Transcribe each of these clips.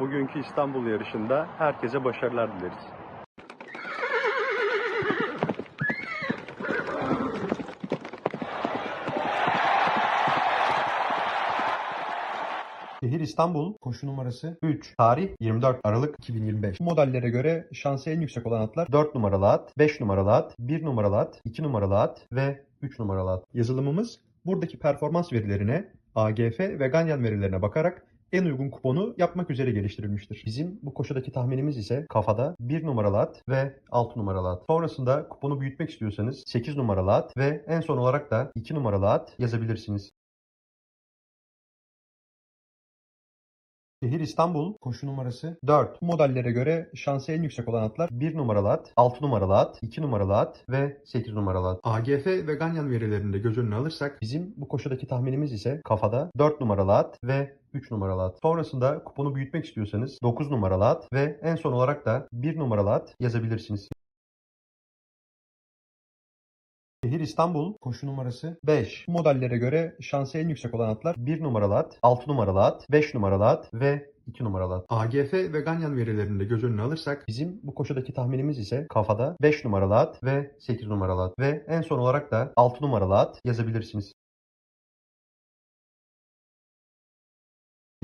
bugünkü İstanbul yarışında herkese başarılar dileriz. Şehir İstanbul, koşu numarası 3. Tarih 24 Aralık 2025. Bu modellere göre şansı en yüksek olan atlar 4 numaralı at, 5 numaralı at, 1 numaralı at, 2 numaralı at ve 3 numaralı at. Yazılımımız buradaki performans verilerine, AGF ve Ganyan verilerine bakarak en uygun kuponu yapmak üzere geliştirilmiştir. Bizim bu koşudaki tahminimiz ise kafada 1 numaralı at ve 6 numaralı at. Sonrasında kuponu büyütmek istiyorsanız 8 numaralı at ve en son olarak da 2 numaralı at yazabilirsiniz. Şehir İstanbul, koşu numarası 4. Bu modellere göre şansı en yüksek olan atlar 1 numaralı at, 6 numaralı at, 2 numaralı at ve 8 numaralı at. AGF ve Ganyan verilerini de göz önüne alırsak bizim bu koşudaki tahminimiz ise kafada 4 numaralı at ve 3 numaralı at. Sonrasında kuponu büyütmek istiyorsanız 9 numaralı at ve en son olarak da 1 numaralı at yazabilirsiniz. Şehir İstanbul, koşu numarası 5. Bu modellere göre şansı en yüksek olan atlar 1 numaralı at, 6 numaralı at, 5 numaralı at ve 2 numaralı at. AGF ve Ganyan verilerini de göz önüne alırsak bizim bu koşudaki tahminimiz ise kafada 5 numaralı at ve 8 numaralı at ve en son olarak da 6 numaralı at yazabilirsiniz.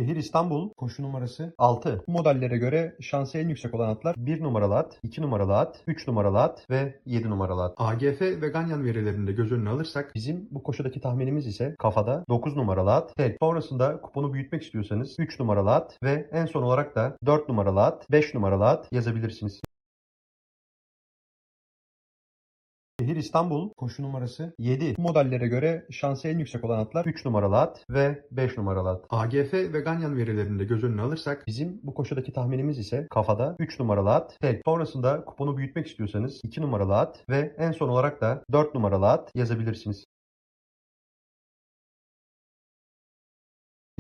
Şehir İstanbul, koşu numarası 6. Bu modellere göre şansı en yüksek olan atlar 1 numaralı at, 2 numaralı at, 3 numaralı at ve 7 numaralı at. AGF ve Ganyan verilerini de göz önüne alırsak bizim bu koşudaki tahminimiz ise kafada 9 numaralı at, tek. Sonrasında kuponu büyütmek istiyorsanız 3 numaralı at ve en son olarak da 4 numaralı at, 5 numaralı at yazabilirsiniz. Şehir İstanbul, koşu numarası 7. Bu modellere göre şansı en yüksek olan atlar 3 numaralı at ve 5 numaralı at. AGF ve Ganyan verilerini de göz önüne alırsak bizim bu koşudaki tahminimiz ise kafada 3 numaralı at, tek. Sonrasında kuponu büyütmek istiyorsanız 2 numaralı at ve en son olarak da 4 numaralı at yazabilirsiniz.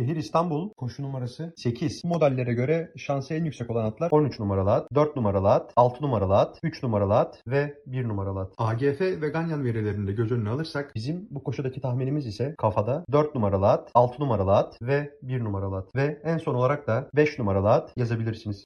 Şehir İstanbul, koşu numarası 8. Bu modellere göre şansı en yüksek olan atlar 13 numaralı at, 4 numaralı at, 6 numaralı at, 3 numaralı at ve 1 numaralı at. AGF ve Ganyan verilerini de göz önüne alırsak bizim bu koşudaki tahminimiz ise kafada 4 numaralı at, 6 numaralı at ve 1 numaralı at ve en son olarak da 5 numaralı at yazabilirsiniz.